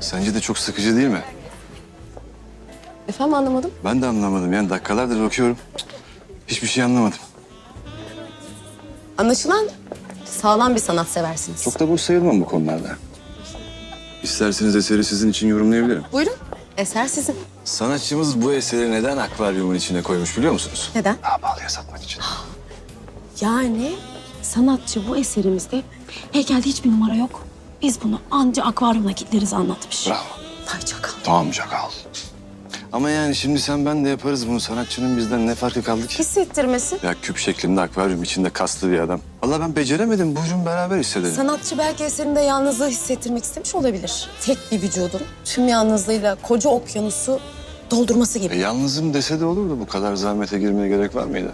Sence de çok sıkıcı değil mi? Efendim anlamadım. Ben de anlamadım. Yani dakikalardır bakıyorum. Hiçbir şey anlamadım. Anlaşılan sağlam bir sanat seversiniz. Çok da boş sayılmam bu konularda. İsterseniz eseri sizin için yorumlayabilirim. Buyurun. Eser sizin. Sanatçımız bu eseri neden akvaryumun içine koymuş biliyor musunuz? Neden? Daha pahalıya satmak için. Yani Sanatçı bu eserimizde heykelde hiçbir numara yok. Biz bunu anca akvaryumla kilitleriz anlatmış. Bravo. Tay çakal. Tamam çakal. Ama yani şimdi sen ben de yaparız bunu. Sanatçının bizden ne farkı kaldı ki? Hissettirmesi. Ya küp şeklinde akvaryum içinde kaslı bir adam. Vallahi ben beceremedim. Buyurun beraber hissedelim. Sanatçı belki eserinde yalnızlığı hissettirmek istemiş olabilir. Tek bir vücudun tüm yalnızlığıyla koca okyanusu doldurması E, gibi. yalnızım dese de olurdu. Bu kadar zahmete girmeye gerek var mıydı?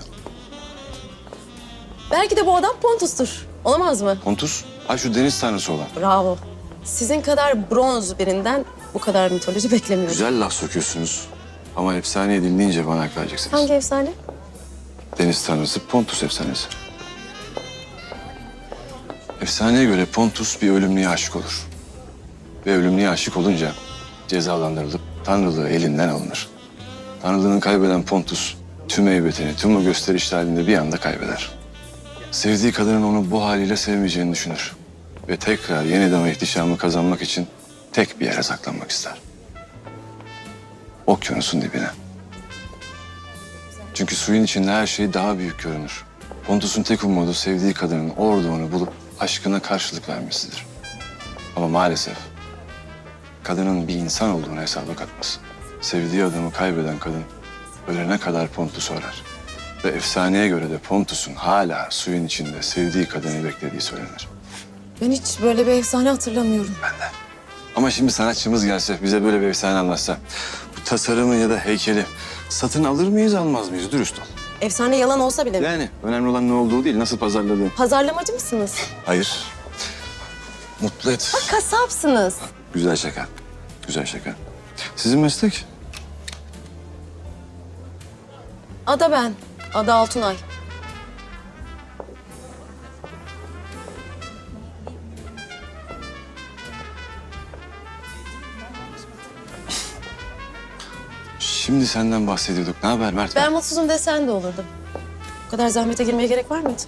Belki de bu adam Pontus'tur. Olamaz mı? Pontus. Ay şu deniz tanrısı olan. Bravo. Sizin kadar bronz birinden bu kadar mitoloji beklemiyorum. Güzel laf sokuyorsunuz. Ama efsaneyi dinleyince bana hak vereceksiniz. Hangi efsane? Deniz tanrısı Pontus efsanesi. Efsaneye göre Pontus bir ölümlüye aşık olur. Ve ölümlüye aşık olunca cezalandırılıp tanrılığı elinden alınır. Tanrılığını kaybeden Pontus tüm heybetini, tüm o gösterişli halinde bir anda kaybeder. Sevdiği kadının onu bu haliyle sevmeyeceğini düşünür. Ve tekrar yeniden o ihtişamı kazanmak için tek bir yere saklanmak ister. Okyanusun dibine. Çünkü suyun içinde her şey daha büyük görünür. Pontus'un tek umudu sevdiği kadının orada onu bulup aşkına karşılık vermesidir. Ama maalesef kadının bir insan olduğunu hesaba katmaz. Sevdiği adamı kaybeden kadın ölene kadar Pontus'u arar. Ve efsaneye göre de Pontus'un hala suyun içinde sevdiği kadını beklediği söylenir. Ben hiç böyle bir efsane hatırlamıyorum. Ama şimdi sanatçımız gelse, bize böyle bir efsane anlatsa... ...bu tasarımı ya da heykeli satın alır mıyız, almaz mıyız? Dürüst ol. Efsane yalan olsa bile mi? Yani önemli olan ne olduğu değil, nasıl pazarladığın. Pazarlamacı mısınız? Hayır. Mutlu et. Kasapsınız. Güzel şaka. Güzel şaka. Sizin meslek? Ada ben. Ada Altunay. Şimdi senden bahsediyorduk. Ne haber Mert? Ben mutsuzum desen de olurdu. Bu kadar zahmete girmeye gerek var mıydı?